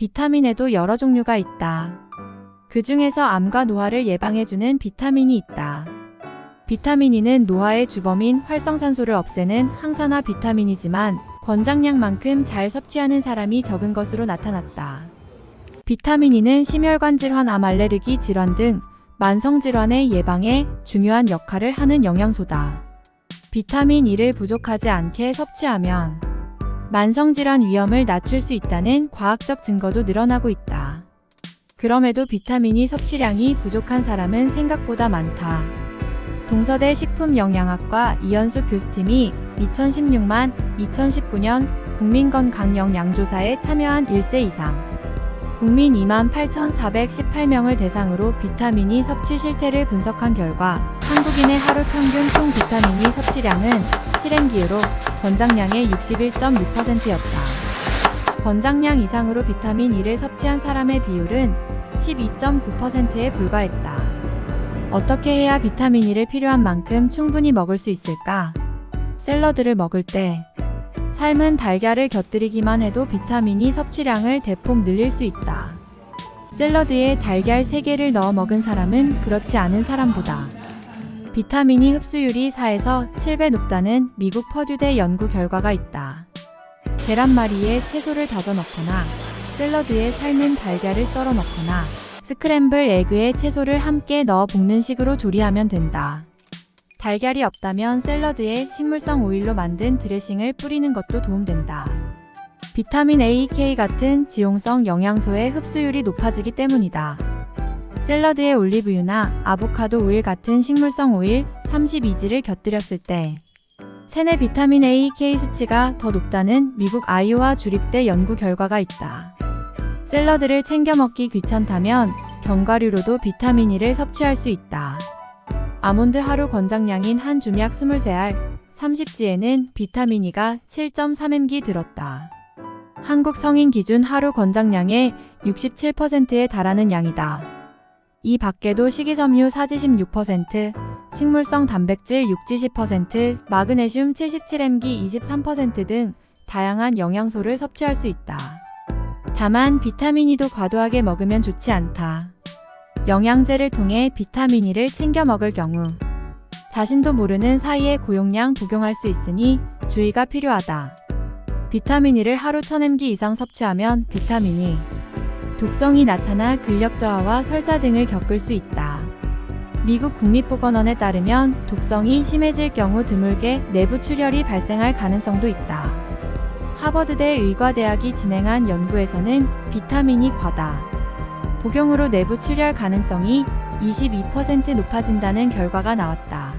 비타민에도 여러 종류가 있다. 그 중에서 암과 노화를 예방해주는 비타민이 있다. 비타민 E는 노화의 주범인 활성산소를 없애는 항산화 비타민이지만 권장량만큼 잘 섭취하는 사람이 적은 것으로 나타났다. 비타민 E는 심혈관 질환, 암, 알레르기 질환 등 만성 질환의 예방에 중요한 역할을 하는 영양소다. 비타민 E를 부족하지 않게 섭취하면 만성 질환 위험을 낮출 수 있다는 과학적 증거도 늘어나고 있다. 그럼에도 비타민이 섭취량이 부족한 사람은 생각보다 많다. 동서대 식품영양학과 이현숙 교수팀이 2016만 2019년 국민건강영양조사에 참여한 1세 이상 국민 2만 8,418명을 대상으로 비타민이 섭취 실태를 분석한 결과 한국인의 하루 평균 총 비타민이 섭취량은 실행 기후로 권장량의 61.6%였다. 권장량 이상으로 비타민 E를 섭취한 사람의 비율은 12.9%에 불과했다. 어떻게 해야 비타민 E를 필요한 만큼 충분히 먹을 수 있을까? 샐러드를 먹을 때 삶은 달걀을 곁들이기만 해도 비타민이 섭취량을 대폭 늘릴 수 있다. 샐러드에 달걀 3개를 넣어 먹은 사람은 그렇지 않은 사람보다 비타민이 흡수율이 4에서 7배 높다는 미국 퍼듀대 연구 결과가 있다. 계란말이에 채소를 다져 넣거나 샐러드에 삶은 달걀을 썰어 넣거나 스크램블 에그에 채소를 함께 넣어 볶는 식으로 조리하면 된다. 달걀이 없다면 샐러드에 식물성 오일로 만든 드레싱을 뿌리는 것도 도움된다. 비타민 A, K 같은 지용성 영양소의 흡수율이 높아지기 때문이다. 샐러드에 올리브유나 아보카도 오일 같은 식물성 오일 32지를 곁들였을 때 체내 비타민 A, K 수치가 더 높다는 미국 아이오와 주립대 연구 결과가 있다. 샐러드를 챙겨 먹기 귀찮다면 견과류로도 비타민 E를 섭취할 수 있다. 아몬드 하루 권장량인 한 주약 23알 30지에는 비타민 E가 7.3mg 들었다. 한국 성인 기준 하루 권장량의 67%에 달하는 양이다. 이 밖에도 식이섬유 사지심 6%, 식물성 단백질 6지 10%, 마그네슘 77mg 23%등 다양한 영양소를 섭취할 수 있다. 다만 비타민이도 과도하게 먹으면 좋지 않다. 영양제를 통해 비타민이를 챙겨 먹을 경우 자신도 모르는 사이에 고용량 복용할 수 있으니 주의가 필요하다. 비타민이를 하루 1000mg 이상 섭취하면 비타민이 독성이 나타나 근력 저하와 설사 등을 겪을 수 있다. 미국 국립보건원에 따르면 독성이 심해질 경우 드물게 내부 출혈이 발생할 가능성도 있다. 하버드대 의과대학이 진행한 연구에서는 비타민이 과다. 복용으로 내부 출혈 가능성이 22% 높아진다는 결과가 나왔다.